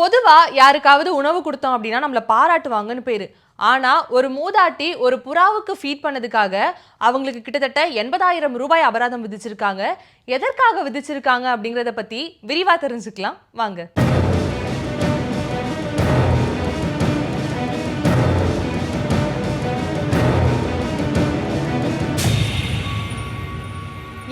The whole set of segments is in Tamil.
பொதுவாக யாருக்காவது உணவு கொடுத்தோம் அப்படின்னா நம்மளை பாராட்டுவாங்கன்னு பேர். ஆனால் ஒரு மூதாட்டி ஒரு புறாவுக்கு ஃபீட் பண்ணதுக்காக அவங்களுக்கு கிட்டத்தட்ட எண்பதாயிரம் ரூபாய் அபராதம் விதிச்சிருக்காங்க. எதற்காக விதிச்சிருக்காங்க அப்படிங்கிறத பற்றி விரிவாக தெரிஞ்சுக்கலாம். வாங்க.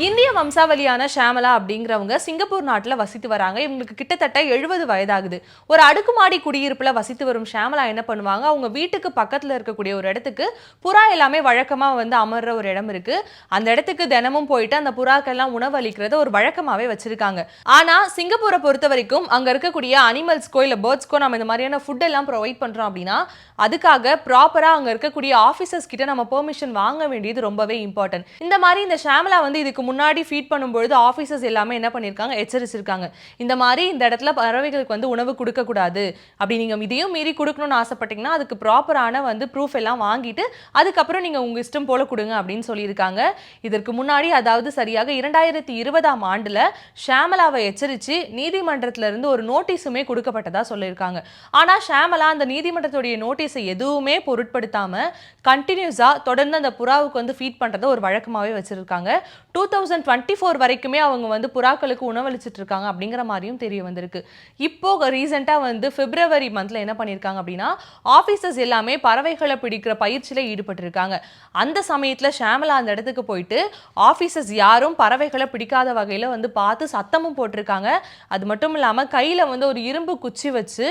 இந்திய வம்சாவளியான ஷாமலா அப்படிங்கிறவங்க சிங்கப்பூர் நாட்டில் வசித்து வராங்க. இவங்களுக்கு கிட்டத்தட்ட எழுபது வயதாகுது. ஒரு அடுக்குமாடி குடியிருப்பில் வசித்து வரும் ஷாமலா என்ன பண்ணுவாங்க? அவங்க வீட்டுக்கு பக்கத்தில் இருக்கக்கூடிய ஒரு இடத்துக்கு புறா எல்லாமே வழக்கமாக வந்து அமர்ற ஒரு இடம் இருக்கு. அந்த இடத்துக்கு தினமும் போயிட்டு அந்த புறாக்கெல்லாம் உணவு அளிக்கிறத ஒரு வழக்கமாகவே வச்சிருக்காங்க. ஆனால் சிங்கப்பூரை பொறுத்த வரைக்கும் அங்கே இருக்கக்கூடிய அனிமல்ஸ்க்கோ இல்லை பேர்ட்ஸ்க்கோ நம்ம இந்த மாதிரியான ஃபுட் எல்லாம் ப்ரொவைட் பண்ணுறோம் அப்படின்னா அதுக்காக ப்ராப்பராக அங்கே இருக்கக்கூடிய ஆஃபீஸர்ஸ் கிட்ட நம்ம பெர்மிஷன் வாங்க வேண்டியது ரொம்பவே இம்பார்ட்டன்ட் இந்த மாதிரி இந்த ஷாமலா வந்து இதுக்கு முன்னாடி முன்னாடி ஃபீட் பண்ணும்பொழுது ஆஃபீஸர்ஸ் எல்லாமே என்ன பண்ணியிருக்காங்க எச்சரிச்சிருக்காங்க. இந்த மாதிரி இந்த இடத்துல பறவைகளுக்கு வந்து உணவு கொடுக்கக்கூடாது. அப்படி நீங்கள் இதையும் மீறி கொடுக்கணும்னு ஆசைப்பட்டீங்கன்னா அதுக்கு ப்ராப்பரான வந்து ப்ரூஃப் எல்லாம் வாங்கிட்டு அதுக்கப்புறம் நீங்கள் உங்கள் இஷ்டம் போல கொடுங்க அப்படின்னு சொல்லியிருக்காங்க. இதற்கு முன்னாடி அதாவது சரியாக இரண்டாயிரத்தி இருபதாம் ஆண்டில் ஷாமலாவை எச்சரித்து நீதிமன்றத்திலிருந்து ஒரு நோட்டீஸுமே கொடுக்கப்பட்டதா சொல்லியிருக்காங்க. ஆனால் ஷாமலா அந்த நீதிமன்றத்துடைய நோட்டீஸை எதுவுமே பொருட்படுத்தாமல் கண்டினியூஸாக தொடர்ந்து அந்த புறாவுக்கு வந்து ஃபீட் பண்ணுறதை ஒரு வழக்கமாகவே வச்சுருக்காங்க. டூ தௌசண்ட் டுவெண்ட்டி ஃபோர் வரைக்குமே அவங்க வந்து புறாக்களுக்கு உணவளிச்சிட்டு இருக்காங்க அப்படிங்கிற மாதிரியும் தெரிய வந்திருக்கு. இப்போ ரீசெண்டாக வந்து பிப்ரவரி மந்த்ல என்ன பண்ணியிருக்காங்க அப்படின்னா ஆஃபீஸர்ஸ் எல்லாமே பறவைகளை பிடிக்கிற பயிற்சியில் ஈடுபட்டிருக்காங்க. அந்த சமயத்தில் ஷாமலா அந்த இடத்துக்கு போயிட்டு ஆஃபீஸர்ஸ் யாரும் பறவைகளை பிடிக்காத வகையில் வந்து பார்த்து சத்தமும் போட்டிருக்காங்க. அது மட்டும் இல்லாமல் கையில் வந்து ஒரு இரும்பு குச்சி வச்சு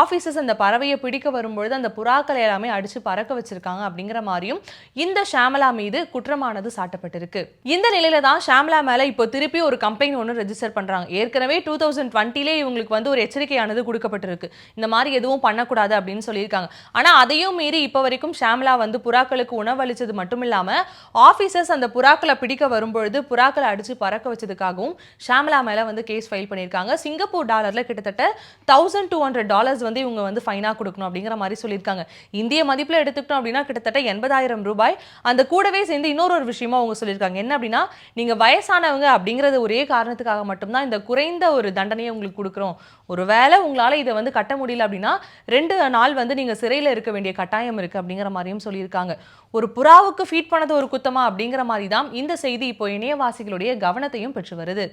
ஆஃபீஸர்ஸ் அந்த பறவையை பிடிக்க வரும்பொழுது அந்த புறாக்களை எல்லாமே அடிச்சு பறக்க வச்சிருக்காங்க அப்படிங்கிற மாதிரியும் இந்த ஷாமலா மீது குற்றமானது சாட்டப்பட்டிருக்கு. இந்த நிலையில தான் ஷாம்லா மேலே இப்போ திருப்பி ஒரு கம்ப்ளைண்ட் ஒன்று ரெஜிஸ்டர் பண்ணுறாங்க ஏற்கனவே டூ தௌசண்ட் டுவெண்ட்டிலே இவங்களுக்கு வந்து ஒரு எச்சரிக்கையானது கொடுக்கப்பட்டிருக்கு. இந்த மாதிரி எதுவும் பண்ணக்கூடாது அப்படின்னு சொல்லியிருக்காங்க. ஆனால் அதையும் மீறி இப்போ வரைக்கும் ஷாம்லா வந்து புறாக்களுக்கு உணவளித்தது மட்டும் இல்லாமல் ஆஃபீஸர்ஸ் அந்த புறாக்களை பிடிக்க வரும்பொழுது புறாக்களை அடித்து பறக்க வச்சதுக்காகவும் ஷாம்லா மேலே வந்து கேஸ் ஃபைல் பண்ணியிருக்காங்க. சிங்கப்பூர் டாலரில் கிட்டத்தட்ட தௌசண்ட் டூ ஹண்ட்ரட் டாலர்ஸ் வந்து இவங்க வந்து ஃபைனாக கொடுக்கணும் அப்படிங்கிற மாதிரி சொல்லியிருக்காங்க. இந்திய மதிப்பில் எடுத்துக்கிட்டோம் அப்படின்னா கிட்டத்தட்ட எண்பதாயிரம் ரூபாய். அந்த கூடவே சேர்ந்து இன்னொரு ஒரு விஷயமா அவங்க சொல்லியிருக்காங்க. என்ன அப்படின்னா நீங்கள் வயசானவங்க அப்படிங்கிறது ஒரே காரணத்துக்காக மட்டும்தான் இந்த குறைந்த ஒரு தண்டனையை உங்களுக்கு கொடுக்குறோம். ஒருவேளை உங்களால் இதை வந்து கட்ட முடியல அப்படின்னா ரெண்டு நாள் வந்து நீங்கள் சிறையில் இருக்க வேண்டிய கட்டாயம் இருக்குது அப்படிங்கிற மாதிரியும் சொல்லியிருக்காங்க. ஒரு புறாவுக்கு ஃபீட் பண்ணது ஒரு குத்தமா அப்படிங்கிற மாதிரி தான் இந்த செய்தி இப்போ இணையவாசிகளுடைய கவனத்தையும் பெற்று வருது.